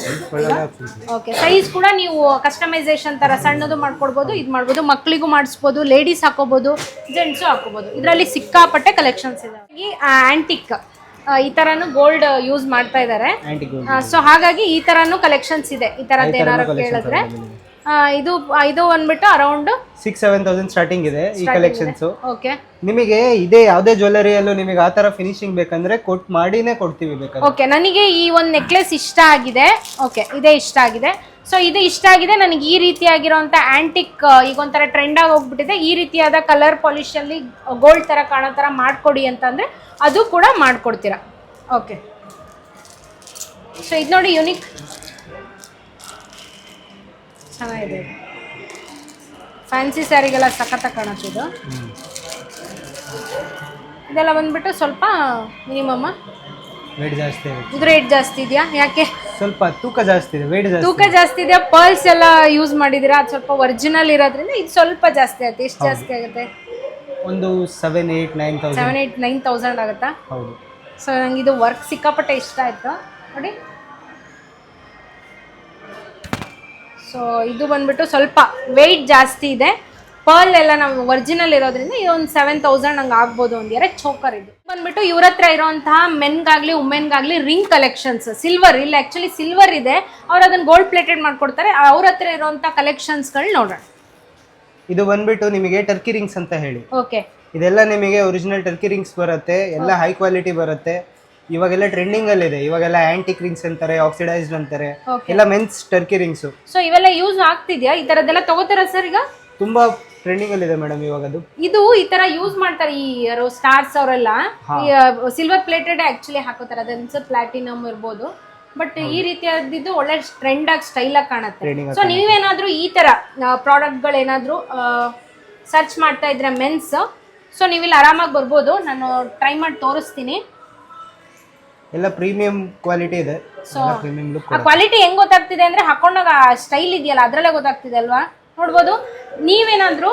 ಓಕೆ ಸೈಜ್ ಕೂಡ ನೀವು ಕಸ್ಟಮೈಸೇಷನ್ ತರ ಸಣ್ಣದು ಮಾಡ್ಕೊಡ್ಬೋದು ಇದು ಮಾಡ್ಬೋದು ಮಕ್ಕಳಿಗೂ ಮಾಡಿಸ್ಬೋದು ಲೇಡೀಸ್ ಹಾಕೋಬಹುದು ಜೆಂಟ್ಸು ಹಾಕೋಬಹುದು ಇದರಲ್ಲಿ ಸಿಕ್ಕಾಪಟ್ಟೆ ಕಲೆಕ್ಷನ್ಸ್ ಇದಾವೆ. ಈ ಆಂಟಿಕ್ ಈ ತರನು ಗೋಲ್ಡ್ ಯೂಸ್ ಮಾಡ್ತಾ ಇದ್ದಾರೆ ಸೊ ಹಾಗಾಗಿ ಈ ತರನು ಕಲೆಕ್ಷನ್ಸ್ ಇದೆ. ಈ ತರದ್ದು ಏನಾದ್ರು ಕೇಳಿದ್ರೆ. ಇದು ಇದು ಬಂದ್ಬಿಟ್ಟು around six seven thousand starting ಇದೆ ಈ ಕಲೆಕ್ಷನ್ಸ್ ಓಕೆ ನಿಮಗೆ ಇದೇ ಯಾವುದೇ ಜ್ಯುವೆಲರಿಯಲ್ಲೂ ನಿಮಗೆ ಆ ತರ ಫಿನಿಶಿಂಗ್ ಬೇಕಂದ್ರೆ ಕೊಟ್ ಮಾಡಿನೇ ಕೊಡ್ತೀವಿ ಬೇಕಾದ್ರೆ. ಓಕೆ ನನಗೆ ಈ ಒಂದು ನೆಕ್ಲೆಸ್ ಇಷ್ಟ ಆಗಿದೆ. ಓಕೆ ಇದೇ ಇಷ್ಟ ಆಗಿದೆ. ಸೊ ಇದು ಇಷ್ಟ ಆಗಿದೆ ನನಗೆ ಈ ರೀತಿಯಾಗಿರುವಂಥ ಆಂಟಿಕ್ ಈಗ ಒಂಥರ ಟ್ರೆಂಡ್ ಆಗಿ ಹೋಗ್ಬಿಟ್ಟಿದೆ. ಈ ರೀತಿಯಾದ ಕಲರ್ ಪಾಲಿಶಲ್ಲಿ ಗೋಲ್ಡ್ ಥರ ಕಾಣೋ ಥರ ಮಾಡಿಕೊಡಿ ಅಂತಂದರೆ ಅದು ಕೂಡ ಮಾಡಿಕೊಡ್ತೀರಾ. ಓಕೆ ಸೊ ಇದು ನೋಡಿ ಯುನಿಕ್ ಚೆನ್ನಾಗಿದೆ. ಫ್ಯಾನ್ಸಿ ಸ್ಯಾರಿಗೆಲ್ಲ ಸಖತ್ತಾಗಿ ಕಾಣುತ್ತಿದ್ದು. ಇದೆಲ್ಲ ಬಂದ್ಬಿಟ್ಟು ಸ್ವಲ್ಪ ಮಿನಿಮಮ್ ವೇಟ್ ಜಾಸ್ತಿ ಇರುತ್ತೆ ಇದು ರೇಟ್ ಜಾಸ್ತಿ ಇದೆಯಾ? ಯಾಕೆ? ಸ್ವಲ್ಪ ತೂಕ ಜಾಸ್ತಿ ಇದೆ ವೇಟ್ ಜಾಸ್ತಿ ತೂಕ ಜಾಸ್ತಿ ಇದೆಯಾ? ಪರ್ಲ್ಸ್ ಎಲ್ಲ ಯೂಸ್ ಮಾಡಿದಿರಾ ಅದು ಸ್ವಲ್ಪ ಒರಿಜಿನಲ್ ಇರೋದ್ರಿಂದ ಇದು ಸ್ವಲ್ಪ ಜಾಸ್ತಿ ಆಗುತ್ತೆ. ಎಷ್ಟು ಜಾಸ್ತಿ ಆಗುತ್ತೆ? ಒಂದು seven eight nine thousand seven eight nine thousand ಆಗುತ್ತಾ? ಹೌದು. ಸೊ ನಂಗೆ ಇದು ವರ್ಕ್ ಸಿಕ್ಕಾಪಟ್ಟೆ ಇಷ್ಟ ಆಯಿತು. ನೋಡಿ. ಸೊ ಇದು ಬಂದ್ಬಿಟ್ಟು ಸ್ವಲ್ಪ ವೆಯ್ಟ್ ಜಾಸ್ತಿ ಇದೆ. ಪರ್ಲ್ ಎಲ್ಲ ನಾವು ಒರಿಜಿನಲ್ ಇರೋದ್ರಿಂದ ಇದೊಂದು ಒಂದು ಸೆವೆನ್ ತೌಸಂಡ್ ಹಂಗೆ ಆಗ್ಬೋದು ಒಂದು ಎರಡು ಚೋಕರ್ ಇದು. ಬಂದ್ಬಿಟ್ಟು ಇವ್ರ ಹತ್ರ ಇರೋಂತಹ ಮೆನ್ಗಾಗ್ಲಿ ಉಮೆನ್ಗಾಗ್ಲಿ ರಿಂಗ್ ಕಲೆಕ್ಷನ್ಸ್ ಸಿಲ್ವರ್ ಇಲ್ಲ ಆ್ಯಕ್ಚುಲಿ ಸಿಲ್ವರ್ ಇದೆ. ಅವ್ರು ಅದನ್ನ ಗೋಲ್ಡ್ ಪ್ಲೇಟೆಡ್ ಮಾಡ್ಕೊಡ್ತಾರೆ. ಅವ್ರ ಹತ್ರ ಇರೋಂಥ ಕಲೆಕ್ಷನ್ಸ್ಗಳು ನೋಡೋಣ. ಇದು ಬಂದ್ಬಿಟ್ಟು ನಿಮಗೆ ಟರ್ಕಿ ರಿಂಗ್ಸ್ ಅಂತ ಹೇಳಿ. ಓಕೆ ಇದೆಲ್ಲ ನಿಮಗೆ ಒರಿಜಿನಲ್ ಟರ್ಕಿ ರಿಂಗ್ಸ್ ಬರುತ್ತೆ. ಎಲ್ಲ ಹೈ ಕ್ವಾಲಿಟಿ ಬರುತ್ತೆ. ಇವಾಗೆಲ್ಲ ಟ್ರೆಂಡಿಂಗ್ ಅಲ್ಲಿ ಇದೆ. ಇವಾಗೆಲ್ಲ ಆಂಟಿಕ್ ರಿಂಗ್ಸ್ ಅಂತಾರೆ ಆಕ್ಸಿಡೈಸ್ಡ್ ಅಂತಾರೆ. Okay. ಎಲ್ಲ ಮೆನ್ಸ್ ಟರ್ಕಿ ರಿಂಗ್ಸ್ ಸೊ ಇವೆಲ್ಲ ಯೂಸ್ ಆಗ್ತಿದ್ಯಾ? ಈ ತರದೆಲ್ಲ ತಗೋತಾರ ಸರ್ ಈಗ? ತುಂಬಾ ಟ್ರೆಂಡಿಂಗ್ ಅಲ್ಲಿ ಇದೆ ಮೇಡಮ್ ಇವಾಗ ಅದು ಇದು ಈ ತರ ಯೂಸ್ ಮಾಡ್ತಾರೆ ಈ ಯಾರು ಸ್ಟಾರ್ಸ್ ಅವರೆಲ್ಲ. ಸಿಲ್ವರ್ ಪ್ಲೇಟೆಡ್ ಆಕ್ಚುಲಿ ಹಾಕೋತಾರೆ. ಅದನ್ಸ ಪ್ಲಾಟಿನಮ್ ಇರ್ಬೋದು. ಬಟ್ ಈ ರೀತಿಯಾದಿದ್ದು ಒಳ್ಳೆ ಟ್ರೆಂಡ್ ಆಗಿ ಸ್ಟೈಲ್ ಆಗಿ ಕಾಣುತ್ತೆ. ಸೊ ನೀವೇನಾದ್ರೂ ಈ ತರ ಪ್ರಾಡಕ್ಟ್ಗಳೇನಾದ್ರೂ ಸರ್ಚ್ ಮಾಡ್ತಾ ಇದ್ರೆ ಮೆನ್ಸ್ ಸೊ ನೀವಿಲ್ಲಿ ಆರಾಮಾಗಿ ಬರ್ಬೋದು. ನಾನು ಟ್ರೈ ಮಾಡಿ ತೋರಿಸ್ತೀನಿ. ಎಲ್ಲ ಪ್ರೀಮಿಯಂ ಕ್ವಾಲಿಟಿ ಇದೆ. ಎಲ್ಲ ಪ್ರೀಮಿಯಂ ಲುಕ್ ಆ ಕ್ವಾಲಿಟಿ ಹೆಂಗ್ ಗೊತ್ತಾಗ್ತಿದೆ ಅಂದ್ರೆ ಹಾಕೊಂಡಾಗ ಸ್ಟೈಲ್ ಇದೆಯಲ್ಲ ಅದರಲ್ಲೇ ಗೊತ್ತಾಗ್ತಿದೆ ಅಲ್ವಾ? ನೋಡ್ಬೋದು. ನೀವೇನಾದ್ರೂ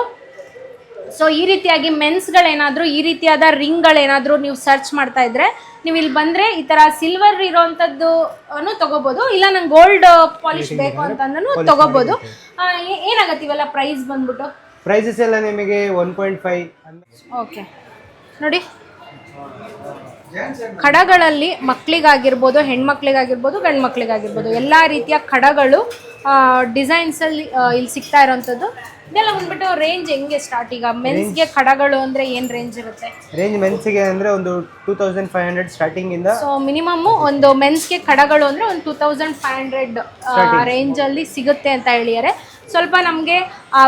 ಸೊ ಈ ರೀತಿಯಾಗಿ ಮೆನ್ಸ್ಗಳೇನಾದ್ರೂ ಈ ರೀತಿಯಾದ ರಿಂಗ್ಗಳೇನಾದ್ರೂ ನೀವು ಸರ್ಚ್ ಮಾಡ್ತಾ ಇದ್ರೆ ನೀವು ಇಲ್ಲಿ ಬಂದ್ರೆ ಈ ತರ ಸಿಲ್ವರ್ ಇರೋವಂಥದ್ದು ಅನ್ನು ತಗೋಬಹುದು ಇಲ್ಲ ನಂಗೆ ಗೋಲ್ಡ್ ಪಾಲಿಶ್ ಬೇಕು ಅಂತಂದ್ರೂ ತಗೋಬಹುದು ಆ, ಇವೆಲ್ಲ ಪ್ರೈಸ್ ಬಂದ್ಬಿಟ್ಟು? ಪ್ರೈಸಸ್ ಎಲ್ಲ ನಿಮಗೆ ಒನ್ ಪಾಯಿಂಟ್ ಫೈವ್ ಓಕೆ ನೋಡಿ. ಖಡಗಳಲ್ಲಿ ಮಕ್ಕಳಿಗಾಗಿರ್ಬೋದು ಹೆಣ್ಮಕ್ಳಿಗಾಗಿರ್ಬೋದು ಗಂಡು ಮಕ್ಕಳಿಗಾಗಿರ್ಬೋದು ಎಲ್ಲ ರೀತಿಯ ಖಡಗಳು ಡಿಸೈನ್ಸಲ್ಲಿ ಇಲ್ಲಿ ಸಿಗ್ತಾ ಇರೋವಂಥದ್ದು ಇದೆಲ್ಲ ಬಂದ್ಬಿಟ್ಟು ರೇಂಜ್ ಹೆಂಗೆ ಸ್ಟಾರ್ಟ್ ಈಗ? ಮೆನ್ಸ್ಗೆ ಖಡಗಳು ಅಂದರೆ ಏನು ರೇಂಜ್ ಇರುತ್ತೆ? ರೇಂಜ್ ಮೆನ್ಸ್ಗೆ ಅಂದ್ರೆ ಒಂದು two thousand five hundred starting ಇಂದ ಸೊ ಮಿನಿಮಮ್ ಒಂದು ಮೆನ್ಸ್ಗೆ ಖಡಗಳು ಅಂದರೆ ಒಂದು ಟೂ ತೌಸಂಡ್ ಫೈವ್ ಹಂಡ್ರೆಡ್ ರೇಂಜಲ್ಲಿ ಸಿಗುತ್ತೆ ಅಂತ ಹೇಳಿದ್ದಾರೆ. ಸ್ವಲ್ಪ ನಮಗೆ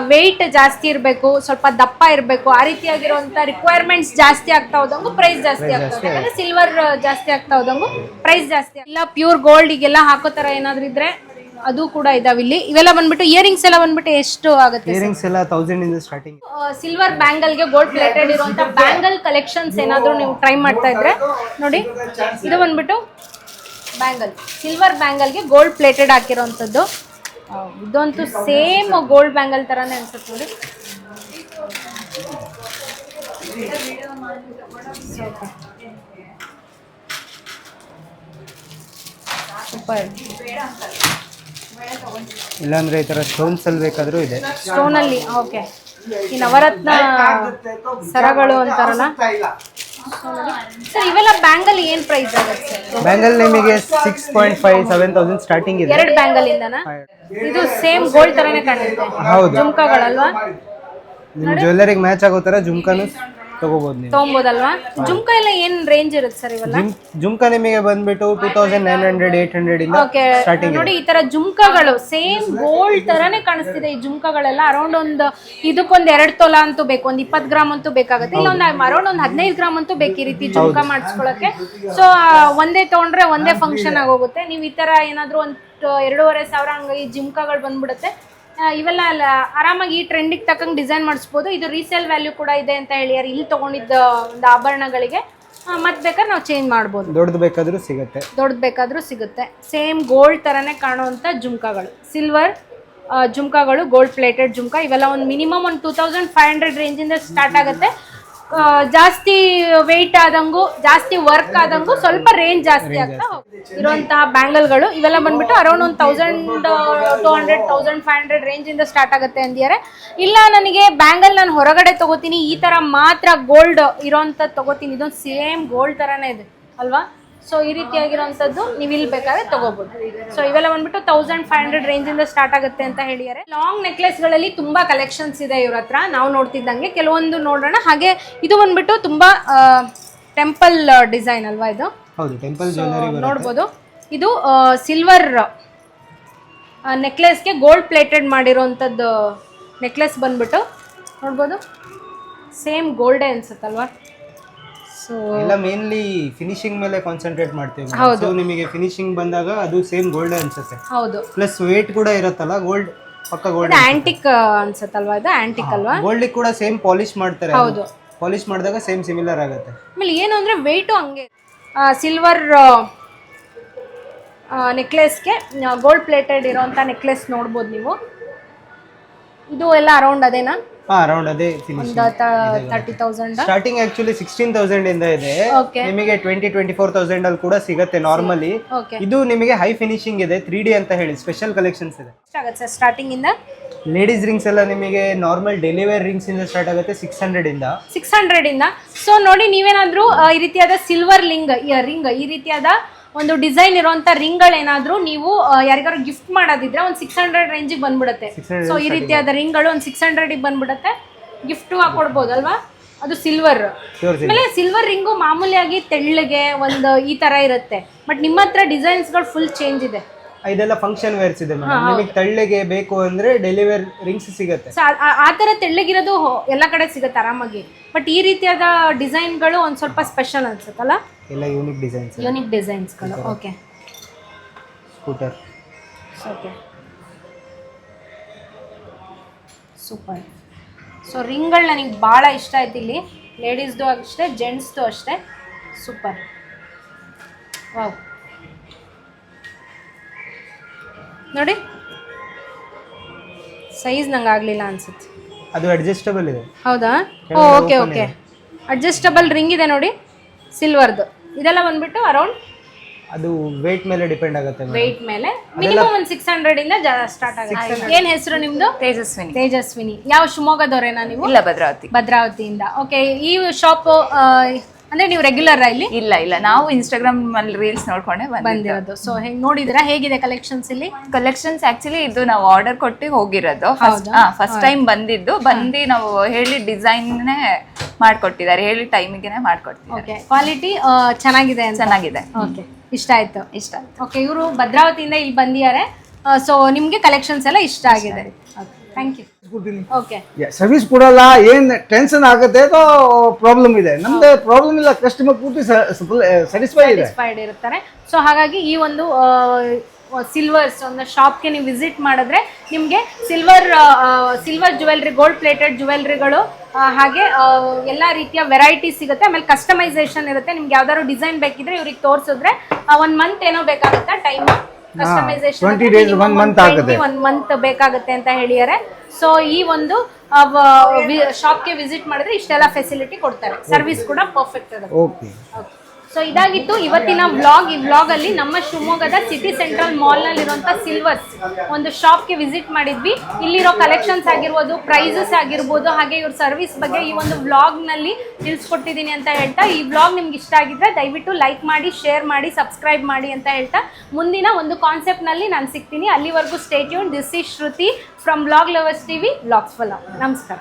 ವೆಯ್ಟ್ ಜಾಸ್ತಿ ಇರಬೇಕು ಸ್ವಲ್ಪ ದಪ್ಪ ಇರಬೇಕು ಆ ರೀತಿಯಾಗಿರುವಂಥ ರಿಕ್ವೈರ್ಮೆಂಟ್ಸ್ ಜಾಸ್ತಿ ಆಗ್ತಾ ಹೋದಂಗು ಪ್ರೈಸ್ ಜಾಸ್ತಿ ಆಗ್ತದೆ ಯಾಕಂದ್ರೆ ಸಿಲ್ವರ್ ಜಾಸ್ತಿ ಆಗ್ತಾ ಹೋದಂಗು ಪ್ರೈಸ್ ಜಾಸ್ತಿ ಇಲ್ಲ ಪ್ಯೂರ್ ಗೋಲ್ಡ್ ಈಗೆಲ್ಲ ಹಾಕೋ ಥರ ಏನಾದರೂ ಇದ್ರೆ ಅದು ಕೂಡ ಇದಾವೆ ಇಲ್ಲಿ ಇವೆಲ್ಲ ಬಂದ್ಬಿಟ್ಟು ಇಯರಿಂಗ್ಸ್ ಎಲ್ಲ ಬಂದ್ಬಿಟ್ಟು ಎಷ್ಟು ಆಗುತ್ತೆ ಇಯರಿಂಗ್ಸ್ ಎಲ್ಲ ತೌಸಂಡ್ ಇಂದ ಸ್ಟಾರ್ಟಿಂಗ್ ಸಿಲ್ವರ್ ಬ್ಯಾಂಗಲ್ಗೆ ಗೋಲ್ಡ್ ಪ್ಲೇಟೆಡ್ ಇರುವಂತ ಬ್ಯಾಂಗಲ್ ಕಲೆಕ್ಷನ್ಸ್ ಏನಾದರೂ ನೀವು ಟ್ರೈ ಮಾಡ್ತಾ ಇದ್ರೆ ನೋಡಿ ಇದು ಬಂದ್ಬಿಟ್ಟು ಬ್ಯಾಂಗಲ್ ಸಿಲ್ವರ್ ಬ್ಯಾಂಗಲ್ಗೆ ಗೋಲ್ಡ್ ಪ್ಲೇಟೆಡ್ ಹಾಕಿರೋಂಥದ್ದು ಆ, ಇದಂತೂ ಸೇಮ್ ಗೋಲ್ಡ್ ಬ್ಯಾಂಗಲ್ ತರಾನೇ ಅನ್ಸುತ್ತೆ ನೋಡಿ. ಸೂಪರ್ ಇಲ್ಲಾಂದ್ರೆ ಈ ತರ ಸ್ಟೋನ್ಸ್ ಅಲ್ಲಿ ಬೇಕಾದ್ರೂ ಇದೆ. ಸ್ಟೋನಲ್ಲಿ ಓಕೆ ಈ ನವರತ್ನ ಸರಗಳು ಅಂತಾರಲ್ಲ? ಸರ್ ಇವೆಲ್ಲ ಬ್ಯಾಂಗಲ್ ಏನ್ ಪ್ರೈಸ್ ಆಗುತ್ತೆ ಬ್ಯಾಂಗಲ್ ನಿಮಗೆ six point five seven thousand starting ಇದೆ. ಎರಡು ಬ್ಯಾಂಗಲ್ ಇಂದನಾ ಇದು ಸೇಮ್ ಗೋಲ್ಡ್ ತರನೇ ಕಾಣುತ್ತೆ. ಹೌದು. ಜುಮ್ಕಾಗಳಲ್ವಾ? ನಿಮ್ಮ ಜ್ಯುವೆಲ್ಲರಿಗೆ ಮ್ಯಾಚ್ ಆಗೋ ತರ ಜುಮ್ಕಾನು ತಗೋಬಹುದು ನೀವು. ತಗೊಂಬೋದಲ್ವಾ? ಜುಮ್ಕಾ ಎಲ್ಲ ಏನ್ ರೇಂಜ್ ಇರುತ್ತೆ ಸರ್ ಇವೆಲ್ಲ? ಜುಮ್ ಜುಮ್ಕಾ ನಿಮಗೆ ಬಂದ್ಬಿಟ್ಟು two thousand nine hundred eight hundred ಇಂದ ಓಕೆ ಸ್ಟಾರ್ಟಿಂಗ್ ನೋಡಿ ಈ ತರ ಜುಮ್ಕಾಗಳು ಸೇಮ್ ಗೋಲ್ಡ್ ತರಾನೇ ಕಾಣಿಸ್ತಿದೆ ಈ ಜುಮ್ಕಾಗಳೆಲ್ಲ. ಅರೌಂಡ್ ಒಂದು ಇದಕ್ಕೊಂದ್ ಎರಡ್ ತೊಲ ಅಂತೂ ಬೇಕು ಒಂದ್ ಇಪ್ಪತ್ ಗ್ರಾಮ್ ಅಂತೂ ಬೇಕಾಗುತ್ತೆ. ಇಲ್ಲ ಒಂದು ಅರೌಂಡ್ ಒಂದ್ ಹದಿನೈದು ಗ್ರಾಮ್ ಅಂತೂ ಬೇಕು ಈ ರೀತಿ ಜುಮ್ಕಾ ಮಾಡಿಸ್ಕೊಳಕ್ಕೆ. ಸೊ ಒಂದೇ ತಗೊಂಡ್ರೆ ಒಂದೇ ಫಂಕ್ಷನ್ ಆಗೋಗುತ್ತೆ. ನೀವು ಈ ತರ ಏನಾದ್ರು ಒಂದ್ ಎರಡೂವರೆ ಸಾವಿರ ಹಂಗ ಈ ಜುಮ್ಕಾಗಳು ಬಂದ್ಬಿಡುತ್ತೆ. ಇವೆಲ್ಲ ಅಲ್ಲ ಆರಾಮಾಗಿ ಈ ಟ್ರೆಂಡಿಗೆ ತಕ್ಕಂಗೆ ಡಿಸೈನ್ ಮಾಡಿಸ್ಬೋದು. ಇದು ರೀಸೇಲ್ ವ್ಯಾಲ್ಯೂ ಕೂಡ ಇದೆ ಅಂತ ಹೇಳಿಯಾರ. ಇಲ್ಲಿ ತಗೊಂಡಿದ್ದ ಒಂದು ಆಭರಣಗಳಿಗೆ. ಮತ್ತೆ ಬೇಕಾದ್ರೆ ನಾವು ಚೇಂಜ್ ಮಾಡ್ಬೋದು. ದೊಡ್ಡದು ಬೇಕಾದರೂ ಸಿಗುತ್ತೆ. ದೊಡ್ಡದು ಬೇಕಾದರೂ ಸಿಗುತ್ತೆ. ಸೇಮ್ ಗೋಲ್ಡ್ ಥರನೇ ಕಾಣುವಂಥ ಜುಮ್ಕಾಗಳು. ಸಿಲ್ವರ್ ಜುಮ್ಕಾಗಳು ಗೋಲ್ಡ್ ಪ್ಲೇಟೆಡ್ ಜುಮ್ಕಾ ಇವೆಲ್ಲ ಒಂದು ಮಿನಿಮಮ್ ಒಂದು ಟೂ ತೌಸಂಡ್ ಫೈವ್ ಹಂಡ್ರೆಡ್ ರೇಂಜಿಂದ ಸ್ಟಾರ್ಟ್ ಆಗುತ್ತೆ. ಜಾಸ್ತಿ ವೆಯ್ಟ್ ಆದಂಗೂ ಜಾಸ್ತಿ ವರ್ಕ್ ಆದಂಗೂ ಸ್ವಲ್ಪ ರೇಂಜ್ ಜಾಸ್ತಿ ಆಗ್ತಾ ಇರುವಂತಹ ಬ್ಯಾಂಗಲ್ಗಳು ಇವೆಲ್ಲ ಬಂದ್ಬಿಟ್ಟು ಅರೌಂಡ್ ಒಂದು thousand two hundred thousand five hundred ರೇಂಜಿಂದ start ಆಗುತ್ತೆ ಅಂದಿದ್ದಾರೆ. ಇಲ್ಲ ನನಗೆ ಬ್ಯಾಂಗಲ್ ನಾನು ಹೊರಗಡೆ ತಗೋತೀನಿ ಈ ಥರ ಮಾತ್ರ ಗೋಲ್ಡ್ ಇರೋಂಥದ್ದು ತಗೋತೀನಿ. ಇದೊಂದು ಸೇಮ್ ಗೋಲ್ಡ್ ಥರನೇ ಇದೆ ಅಲ್ವಾ? ಸೊ ಈ ರೀತಿಯಾಗಿರುವಂಥದ್ದು ನೀವು ಇಲ್ಲಿ ಬೇಕಾದ್ರೆ ತಗೋಬಹುದು ಸೊ ಇವೆಲ್ಲ ಬಂದ್ಬಿಟ್ಟು ತೌಸಂಡ್ ಫೈವ್ ಹಂಡ್ರೆಡ್ ರೇಂಜಿಂದ ಸ್ಟಾರ್ಟ್ ಆಗುತ್ತೆ ಅಂತ ಹೇಳಿದ್ದಾರೆ. ಲಾಂಗ್ ನೆಕ್ಲೆಸ್ಗಳಲ್ಲಿ ತುಂಬಾ ಕಲೆಕ್ಷನ್ಸ್ ಇದೆ ಇವ್ರ ಹತ್ರ. ನಾವು ನೋಡ್ತಿದ್ದಂಗೆ ಕೆಲವೊಂದು ನೋಡೋಣ. ಹಾಗೆ ಇದು ಬಂದ್ಬಿಟ್ಟು ತುಂಬಾ ಟೆಂಪಲ್ ಡಿಸೈನ್ ಅಲ್ವಾ ಇದು? ನೋಡ್ಬೋದು. ಇದು ಸಿಲ್ವರ್ ನೆಕ್ಲೆಸ್ಗೆ ಗೋಲ್ಡ್ ಪ್ಲೇಟೆಡ್ ಮಾಡಿರೋವಂಥದ್ದು ನೆಕ್ಲೆಸ್ ಬಂದ್ಬಿಟ್ಟು ನೋಡ್ಬೋದು. ಸೇಮ್ ಗೋಲ್ಡೇ ಅನ್ಸುತ್ತಲ್ವಾ? ಸೊ ಎಲ್ಲ ಮೇನ್ಲಿ ಫಿನಿಶಿಂಗ್ ಮೇಲೆ ಕಾನ್ಸಂಟ್ರೇಟ್ ಮಾಡ್ತೀವಿ ಹೌದು. ಸೊ ನಿಮಗೆ ಫಿನಿಶಿಂಗ್ ಬಂದಾಗ ಅದು ಸೇಮ್ ಗೋಲ್ಡ್ ಅನ್ಸುತ್ತೆ. ಹೌದು. ಪ್ಲಸ್ ವೇಟ್ ಕೂಡ ಇರುತ್ತಲ್ಲ ಗೋಲ್ಡ್ ಪಕ್ಕ ಗೋಲ್ಡ್ ಆಂಟಿಕ್ ಅನ್ಸುತ್ತಲ್ವಾ ಇದು? ಆಂಟಿಕ್ ಅಲ್ವಾ? ಗೋಲ್ಡ್ ಕೂಡ ಸೇಮ್ ಪಾಲಿಶ್ ಮಾಡ್ತಾರೆ ಹೌದು. ಪಾಲಿಶ್ ಮಾಡಿದಾಗ ಸೇಮ್ ಸಿಮಿಲರ್ ಆಗುತ್ತೆ. ಆಮೇಲೆ ಏನು ಅಂದ್ರೆ ವೆಯ್ಟು ಹಂಗೆ. ಸಿಲ್ವರ್ ನೆಕ್ಲೆಸ್ಗೆ ಗೋಲ್ಡ್ ಪ್ಲೇಟೆಡ್ ಇರೋಂಥ ನೆಕ್ಲೆಸ್ ನೋಡ್ಬೋದು ನೀವು. ಇದು ಎಲ್ಲ ಅರೌಂಡ್ ಅದೇನಾ? ಹಾ ಅರೌಂಡ್ ಅದೇ ಫಿನಿಶಿಂಗ್ ಒಂದು thirty thousand starting actually sixteen thousand ಇಂದ ಇದೆ. ಓಕೆ ನಿಮಗೆ ಟ್ವೆಂಟಿ ಟ್ವೆಂಟಿ ಫೋರ್ ತೌಸಂಡ್ ಅಲ್ಲಿ ಕೂಡ ಸಿಗುತ್ತೆ ನಾರ್ಮಲಿ ಓಕೆ ಇದು ನಿಮಗೆ ಹೈ ಫಿನಿಶಿಂಗ್ ಇದೆ ತ್ರೀ ಡಿ ಅಂತ ಹೇಳಿ ಸ್ಪೆಷಲ್ ಕಲೆಕ್ಷನ್ಸ್ ಇದೆ. ಎಷ್ಟಾಗುತ್ತೆ ಸರ್ ಸ್ಟಾರ್ಟಿಂಗಿಂದ ಲೇಡೀಸ್ ರಿಂಗ್ಸ್ ಎಲ್ಲ ನಿಮಗೆ ನಾರ್ಮಲ್ ಡೆಲಿವರಿ ರಿಂಗ್ಸ್ ಇಂದ ಸ್ಟಾರ್ಟ್ ಆಗುತ್ತೆ ಸಿಕ್ಸ್ ಹಂಡ್ರೆಡ್ ಇಂದ. ಸಿಕ್ಸ್ ಹಂಡ್ರೆಡಿಂದ ಸೊ ನೋಡಿ ನೀವೇನಾದ್ರೂ ಈ ರೀತಿಯಾದ ಸಿಲ್ವರ್ ಲಿಂಗ್ ರಿಂಗ್ ಈ ರೀತಿಯಾದ ಒಂದು ಡಿಸೈನ್ ಇರುವಂತ ರಿಂಗ್ಗಳೇನಾದ್ರೂ ನೀವು ಯಾರಿಗಾದ್ರು ಗಿಫ್ಟ್ ಮಾಡೋದಿದ್ರೆ ಒಂದು ಸಿಕ್ಸ್ ಹಂಡ್ರೆಡ್ ರೇಂಜಿಗೆ ಬಂದ್ಬಿಡುತ್ತೆ. 600 ಸೊ ಈ ರೀತಿಯಾದ ರಿಂಗ್ಗಳು ಒಂದು ಸಿಕ್ಸ್ ಹಂಡ್ರೆಡಿಗೆ ಬಂದ್ಬಿಡುತ್ತೆ. ಗಿಫ್ಟು ಹಾಕೊಡ್ಬೋದು ಅಲ್ವಾ? ಅದು ಸಿಲ್ವರ್ ಆಮೇಲೆ ಸಿಲ್ವರ್ ರಿಂಗು ಮಾಮೂಲಿಯಾಗಿ ತೆಳ್ಳಗೆ ಒಂದು ಈ ತರ ಇರುತ್ತೆ. ಬಟ್ ನಿಮ್ಮ ಹತ್ರ ಡಿಸೈನ್ಸ್ಗಳು ಫುಲ್ ಚೇಂಜ್ ಇದೆ. ಇದೆಲ್ಲ ಫಂಕ್ಷನ್ ವೇರ್ಸ್ ಇದೆ ನಿಮಗೆ ತೆಳ್ಳಗೆ ಬೇಕು ಅಂದ್ರೆ ಡೆಲಿವರ್ ರಿಂಗ್ಸ್ ಸಿಗುತ್ತೆ. ಆ ತರ ತೆಳ್ಳಗಿರೋದು ಎಲ್ಲ ಕಡೆ ಸಿಗುತ್ತೆ ಆರಾಮಾಗಿ. ಬಟ್ ಈ ರೀತಿಯಾದ ಡಿಸೈನ್ಗಳು ಒಂದು ಸ್ವಲ್ಪ ಸ್ಪೆಷಲ್ ಅನ್ಸುತ್ತಲ್ಲ? ಎಲ್ಲ unique designs unique ಡಿಸೈನ್ಸ್ಗಳು okay scooter okay super so ರಿಂಗ್ಗಳು ನನಗೆ ಭಾಳ ಇಷ್ಟ ಆಯ್ತು ಇಲ್ಲಿ. ಲೇಡೀಸ್ದು ಅಷ್ಟೇ ಜೆಂಟ್ಸ್ದು ಅಷ್ಟೇ. ಸೂಪರ್ ವಾವ್ ನೋಡಿ. ಸೈಜ್ ನಂಗೆ ಆಗಲಿಲ್ಲ ಅನ್ಸುತ್ತೆ. ಅದು ಅಡ್ಜಸ್ಟಬಲ್ ಇದೆ. ಹೌದಾ? ಓಕೆ ಓಕೆ ಅಡ್ಜಸ್ಟಬಲ್ ರಿಂಗ್ ಇದೆ. ನೋಡಿ. ಸಿಲ್ವರ್ದು ಇದೆಲ್ಲ ಬಂದ್ಬಿಟ್ಟು ಅರೌಂಡ್ ಅದು ವೇಟ್ ಮೇಲೆ ಡಿಪೆಂಡ್ ಆಗುತ್ತೆ ವೇಟ್ ವೆಯ್ಟ್ ಮೇಲೆ. ಮಿನಿಮಮ್ ಒಂದು ಸಿಕ್ಸ್ ಹಂಡ್ರೆಡ್ ಇಂದ ಸ್ಟಾರ್ಟ್ ಆಗುತ್ತೆ. ಏನ್ ಹೆಸರು ನಿಮ್ದು? ತೇಜಸ್ವಿನಿ. ತೇಜಸ್ವಿನಿ. ಯಾವ ಶಿವಮೊಗ್ಗದವರೇನಾ ನೀವು? ಇಲ್ಲ ಭದ್ರಾವತಿ. ಭದ್ರಾವತಿಯಿಂದ. ಓಕೆ ಈ ಶಾಪ್ ಅಂದ್ರೆ ನೀವು ರೆಗ್ಯುಲರ್ ಇಲ್ಲಿ ಇಲ್ಲ ಇಲ್ಲ. ನಾವು ಇನ್ಸ್ಟಾಗ್ರಾಮ್ ಅಲ್ಲಿ ರೀಲ್ಸ್ ನೋಡ್ಕೊಂಡೆ ಬಂದಿರೋದು. ಸೊ ಹೆಂಗ್ ನೋಡಿದಿರಾ ಹೇಗಿದೆ ಕಲೆಕ್ಷನ್ಸ್ ಇಲ್ಲಿ? ಕಲೆಕ್ಷನ್ಸ್ ಆಕ್ಚುಲಿ ಇದು ನಾವು ಆರ್ಡರ್ ಕೊಟ್ಟು ಹೋಗಿರೋದು? ಫಸ್ಟ್ ಟೈಮ್ ಬಂದಿದ್ದು. ಬಂದು ನಾವು ಹೇಳಿ ಡಿಸೈನ್ನೇ ಮಾಡ್ಕೊಟ್ಟಿದ್ದಾರೆ. ಹೇಳಿ ಟೈಮಿಗೆ ಮಾಡ್ಕೊಡ್ತಿದ್ದಾರೆ. ಓಕೆ ಕ್ವಾಲಿಟಿ ಚೆನ್ನಾಗಿದೆ ಚೆನ್ನಾಗಿದೆ. ಓಕೆ ಇಷ್ಟ ಆಯ್ತು? ಇಷ್ಟ ಓಕೆ ಇವರು ಭದ್ರಾವತಿಯಿಂದ ಇಲ್ಲಿ ಬಂದಿದ್ದಾರೆ. ಸೊ ನಿಮ್ಗೆ ಕಲೆಕ್ಷನ್ಸ್ ಎಲ್ಲ ಇಷ್ಟ ಆಗಿದೆ. ಥ್ಯಾಂಕ್ ಯು ಸರ್ವಿಸ್ ಕೊಡಲ್ಲ ಏನ್ ಟೆನ್ಷನ್ ಆಗುತ್ತೆ ಅಥವಾ ಪ್ರಾಬ್ಲಮ್ ಇದೆ. ನಮ್ದು ಪ್ರಾಬ್ಲಮ್ ಇಲ್ಲ ಕಸ್ಟಮರ್ ಪೂರ್ತಿ ಸ್ಯಾಟಿಸ್ಫೈ ಇದೆ. ಸ್ಯಾಟಿಸ್ಫೈಡ್ ಇರ್ತಾರೆ ಸೊ ಹಾಗಾಗಿ ಈ ಒಂದು ಸಿಲ್ವರ್ಸ್ ಒಂದು ಶಾಪ್ಗೆ ನೀವು ವಿಸಿಟ್ ಮಾಡಿದ್ರೆ ನಿಮಗೆ silver silver jewellery gold plated ಜುವೆಲ್ರಿಗಳು ಹಾಗೆ ಎಲ್ಲ ರೀತಿಯ ವೆರೈಟಿ ಸಿಗುತ್ತೆ. ಆಮೇಲೆ ಕಸ್ಟಮೈಸೇಷನ್ ಇರುತ್ತೆ. ನಿಮ್ಗೆ ಯಾವ್ದಾದ್ರು ಡಿಸೈನ್ ಬೇಕಿದ್ರೆ ಇವ್ರಿಗೆ ತೋರಿಸಿದ್ರೆ ಒಂದು ಮಂತ್ ಏನೋ ಬೇಕಾಗುತ್ತೆ time customisation 20 days, one month ಆಗುತ್ತೆ. ಒಂದು ಮಂತ್ ಬೇಕಾಗುತ್ತೆ ಅಂತ ಹೇಳಿದ್ದಾರೆ. ಸೊ ಈ ಒಂದು ಶಾಪ್ಗೆ ವಿಸಿಟ್ ಮಾಡಿದ್ರೆ ಇಷ್ಟೆಲ್ಲ ಫೆಸಿಲಿಟಿ ಕೊಡ್ತಾರೆ. ಸರ್ವಿಸ್ ಕೂಡ ಪರ್ಫೆಕ್ಟ್ ಇದೆ ಓಕೆ ಸೊ ಇದಾಗಿತ್ತು ಇವತ್ತಿನ ಬ್ಲಾಗ್ ಈ ಬ್ಲಾಗ್ ಅಲ್ಲಿ ನಮ್ಮ ಶಿವಮೊಗ್ಗದ ಸಿಟಿ ಸೆಂಟ್ರಲ್ ಮಾಲ್ನಲ್ಲಿ ಇರುವಂತ ಸಿಲ್ವರ್ಸ್ ಒಂದು ಶಾಪ್ಗೆ ವಿಸಿಟ್ ಮಾಡಿದ್ವಿ. ಇಲ್ಲಿರೋ ಕಲೆಕ್ಷನ್ಸ್ ಆಗಿರ್ಬೋದು ಪ್ರೈಸಸ್ ಆಗಿರ್ಬೋದು ಹಾಗೆ ಇವ್ರ ಸರ್ವಿಸ್ ಬಗ್ಗೆ ಈ ಒಂದು ಬ್ಲಾಗ್ನಲ್ಲಿ ತಿಳಿಸ್ಕೊಟ್ಟಿದ್ದೀನಿ ಅಂತ ಹೇಳ್ತಾ ಈ ಬ್ಲಾಗ್ ನಿಮ್ಗೆ ಇಷ್ಟ ಆಗಿದ್ರೆ ದಯವಿಟ್ಟು ಲೈಕ್ ಮಾಡಿ ಶೇರ್ ಮಾಡಿ ಸಬ್ಸ್ಕ್ರೈಬ್ ಮಾಡಿ ಅಂತ ಹೇಳ್ತಾ ಮುಂದಿನ ಒಂದು ಕಾನ್ಸೆಪ್ಟ್ನಲ್ಲಿ ನಾನು ಸಿಗ್ತೀನಿ. ಅಲ್ಲಿವರೆಗೂ stay tuned this is Shruti from vlog lovers TV vlogs ಫಲ ನಮಸ್ಕಾರ